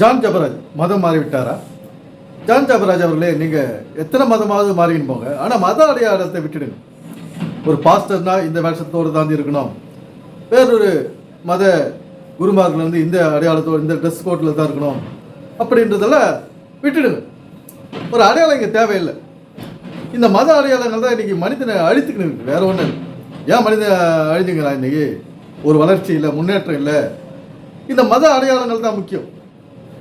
John Jebaraj மதம் மாறிவிட்டாரா? John Jebaraj அவர்களே நீங்கள் எத்தனை மதமாவது மாறின்னு போங்க. ஆனால் மத அடையாளத்தை விட்டுடுங்க. ஒரு பாஸ்டர்னா இந்த வேஷத்தோடு தாண்டி இருக்கணும். வேறொரு மத குருமார்கள் வந்து இந்த அடையாளத்தோடு இந்த ட்ரெஸ் கோட்டில் தான் இருக்கணும். அப்படின்றதெல்லாம் விட்டுடுங்க. ஒரு அடையாளம் இங்கே தேவையில்லை. இந்த மத அடையாளங்கள் தான் இன்னைக்கு மனிதனை அழித்துக்கணும் வேற ஒன்றும் ஏன் மனிதன் அழிஞ்சுங்கிறான் இன்னைக்கு? ஒரு வளர்ச்சி இல்லை முன்னேற்றம் இல்லை. இந்த மத அடையாளங்கள் தான் முக்கியம்.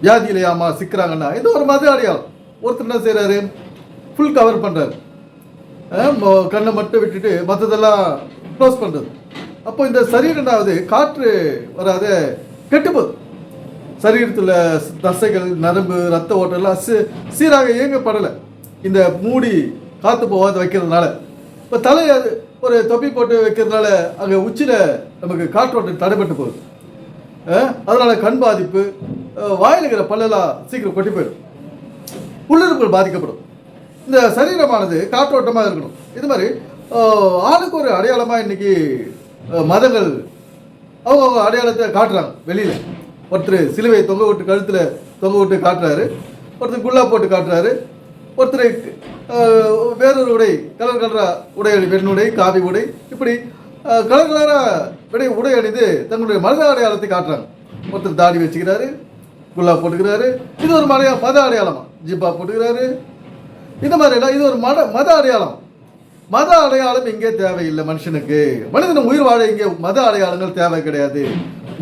வியாதி இல்லையாமா சிக்கிறாங்கன்னா? இது ஒரு மத அடையாளம் ஒருத்தர் என்ன செய்கிறாரு ஃபுல் கவர் பண்ணுறாரு கண்ணை மட்டும் விட்டுட்டு மற்றதெல்லாம் க்ளோஸ் பண்ணுறது அப்போ இந்த சரீரம் காற்று வராத கெட்டுப்போகுது சரீரத்தில் தசைகள் நரம்பு ரத்த ஓட்டம் எல்லாம் சீ- சீராக இயங்கப்படலை. இந்த மூடி காற்று போகாத வைக்கிறதுனால. இப்போ தலை அது ஒரு தொப்பி போட்டு வைக்கிறதுனால அங்கே உச்சியில் நமக்கு காற்றோட்டம் தடைப்பட்டு போகுது. அதனால் கண் பாதிப்பு வாயில் இருக்கிற பல்லெல்லாம் சீக்கிரம் கொட்டி போயிடும். உள்ளுறுப்புகள் பாதிக்கப்படும். இந்த சரீரமானது காற்றோட்டமாக இருக்கணும். இது மாதிரி ஆளுக்கு ஒரு அடையாளமாக இன்னைக்கு மதங்கள் அவங்க அவங்க அடையாளத்தை காட்டுறாங்க. வெளியில். ஒருத்தர் சிலுவை தொங்க விட்டு கழுத்தில் தொங்க விட்டு காட்டுறாரு. ஒருத்தர் குல்லா போட்டு காட்டுறாரு. ஒருத்தர் வேறொரு உடை கலர் கலரா உடை அணி காவி உடை இப்படி கலர் கலராக உடை உடை அணிந்து தங்களுடைய மனித அடையாளத்தை காட்டுறாங்க. ஒருத்தர் தாடி வச்சுக்கிறாரு. குல்லா போட்டுக்கிறாரு. இது ஒரு மத மத அடையாளமா? ஜிப்பா போட்டுக்கிறாரு. இந்த மாதிரி இது ஒரு மத மத அடையாளம். மத அடையாளம் இங்கே தேவையில்லை மனுஷனுக்கு. மனிதன் உயிர் வாழ இங்கே மத அடையாளங்கள் தேவை கிடையாது.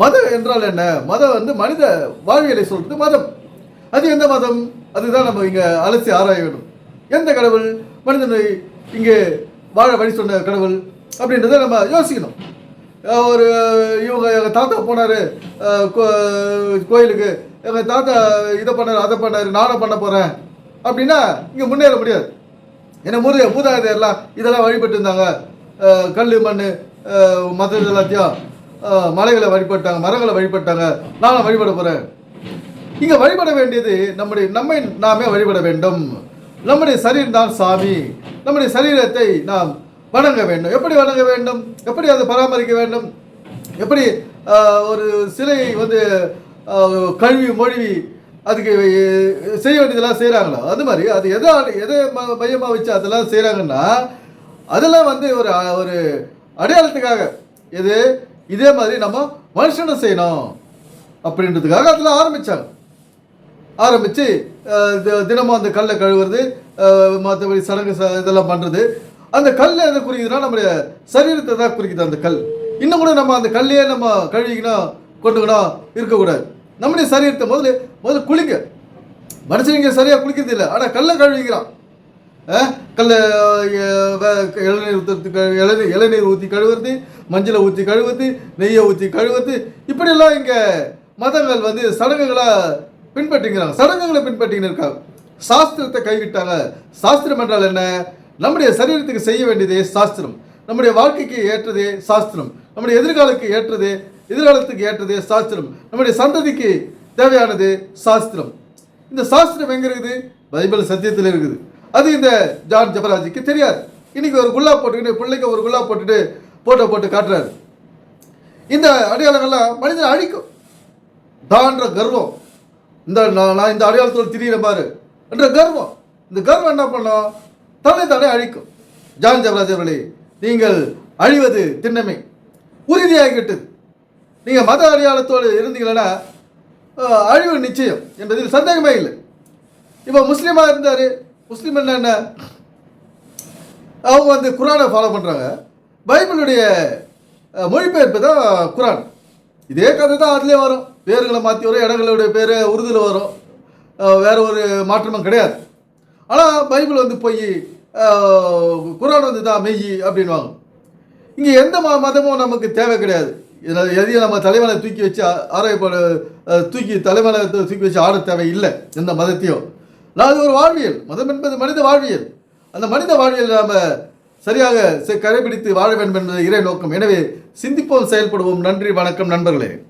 மதம் என்றால் என்ன? மதம் வந்து மனித வாழ்வியலை சொல்றது மதம். அது எந்த மதம்? அதுதான் நம்ம இங்கே அலசி ஆராய வேண்டும். எந்த கடவுள்? மனிதனை இங்கே வாழ வழி சொன்ன கடவுள் அப்படின்றத நம்ம யோசிக்கணும். ஒரு இவங்க எங்கள் தாத்தா போனார். கோயிலுக்கு எங்கள் தாத்தா இதை பண்ணார் அதை பண்ணார் நானும் பண்ண போகிறேன் அப்படின்னா இங்கே முன்னேற முடியாது. ஏன்னா மூத மூதாதையர் எல்லாம் இதெல்லாம் வழிபட்டு இருந்தாங்க. கல் மண் மற்ற எல்லாத்தையும் மலைகளை வழிபட்டாங்க மரங்களை வழிபட்டாங்க. நானும் வழிபட போகிறேன் இங்கே வழிபட வேண்டியது நம்முடைய நம்மை நாமே வழிபட வேண்டும். நம்முடைய சரீரம் தான் சாமி. நம்முடைய சரீரத்தை நாம் வணங்க வேண்டும். எப்படி வணங்க வேண்டும்? எப்படி அதை பராமரிக்க வேண்டும்? எப்படி ஒரு சிலை வந்து கழுவி மொழிவி அதுக்கு செய்ய வேண்டியதெல்லாம் செய்கிறாங்களோ அது மாதிரி அது எதை எதை ம- வச்சு அதெல்லாம் செய்கிறாங்கன்னா அதெல்லாம் வந்து ஒரு ஒரு அடையாளத்துக்காக எது? இதே மாதிரி நம்ம மனுஷனை செய்யணும் அப்படின்றதுக்காக அதெல்லாம் ஆரம்பித்தாங்க ஆரம்பித்து தினமும் அந்த கல்லை கழுவுறது மற்றபடி சடங்கு ச- இதெல்லாம் பண்ணுறது அந்த கல் எதை குறிக்குதுன்னா நம்முடைய சரீரத்தை தான் குறிக்குது அந்த கல். இன்னும் கூட நம்ம அந்த கல்லையே நம்ம கழுவிக்கணும் கொட்டுக்கணும் இருக்கக்கூடாது. நம்முடைய சரீரத்தை முதல்ல முதல்ல குளிங்க மனுஷன் இங்கே சரியாக குளிக்கிறது இல்லை. ஆனால் கல்லை கழுவிக்கிறான். அஹ், வே- இளநீர் ஊற்றுறது இளநீர் இளநீர் ஊற்றி கழுவுறது மஞ்சளை ஊற்றி கழுவுறது நெய்யை ஊற்றி கழுவுறது இப்படியெல்லாம் இங்கே மதங்கள் வந்து சடங்குகளாக பின்பற்றிக்கிறாங்க சடங்குகளை பின்பற்றின்னு இருக்காங்க சாஸ்திரத்தை கைவிட்டாங்க. சாஸ்திரம் என்றால் என்ன? நம்முடைய சரீரத்துக்கு செய்ய வேண்டியதே சாஸ்திரம். நம்முடைய வாழ்க்கைக்கு ஏற்றதே சாஸ்திரம். நம்முடைய எதிர்காலத்துக்கு ஏற்றது எதிர்காலத்துக்கு ஏற்றதே சாஸ்திரம். நம்முடைய சந்ததிக்கு தேவையானது சாஸ்திரம். இந்த சாஸ்திரம் எங்கே இருக்குது? பைபிள் சத்தியத்தில் இருக்குது. அது இந்த ஜான் ஜபராஜிக்கு தெரியாது. இன்னைக்கு ஒரு குல்லா போட்டுக்கிட்டு பிள்ளைக்கு ஒரு குல்லா போட்டுட்டு போட்டோ போட்டு காட்டுறாரு. இந்த அடையாளங்கள்லாம் மனிதனை அழிக்கும். தான்ற கர்வம். இந்த நான் நான் இந்த அடையாளத்தில் திரியிற பாரு. என்ற கர்வம். இந்த கர்வம் என்ன பண்ணும்? தன்னை தலை அழிக்கும். ஜான் ஜபராஜ் அவர்களே நீங்கள் அழிவது திண்ணமை. உறுதியாகிவிட்டது. நீங்கள் மத அடையாளத்தோடு இருந்தீங்கன்னா அழிவு நிச்சயம் என்பதில் சந்தேகமே இல்லை. இப்போ முஸ்லீமாக இருந்தார் முஸ்லீம் என்ன என்ன? அவங்க வந்து குரானை ஃபாலோ பண்ணுறாங்க பைபிளுடைய மொழிபெயர்ப்பு தான் குரான். இதே கதை தான் அதுலேயே வரும். பேருங்களை மாற்றி வரும் இடங்களுடைய பேர் உருதுல வரும். வேறு வேற ஒரு மாற்றமும் கிடையாது. ஆனால் பைபிள் வந்து போய் குரான் வந்து தான் மெய் அப்படின்வாங்க இங்கே எந்த ம மதமும் நமக்கு தேவை கிடையாது. இதில் எதையும் நம்ம தலைவனை தூக்கி வச்சு ஆராயப்பட தூக்கி தலைவனை தூக்கி வச்சு ஆட தேவை இல்லை எந்த மதத்தையும். நான் அது ஒரு வாழ்வியல். மதம் என்பது மனித வாழ்வியல். அந்த மனித வாழ்வியல் நாம் சரியாக செ- கடைபிடித்து வாழ வேண்டும் என்பது இறை நோக்கம். எனவே சிந்திப்போம் செயல்படுவோம். நன்றி வணக்கம் நண்பர்களே.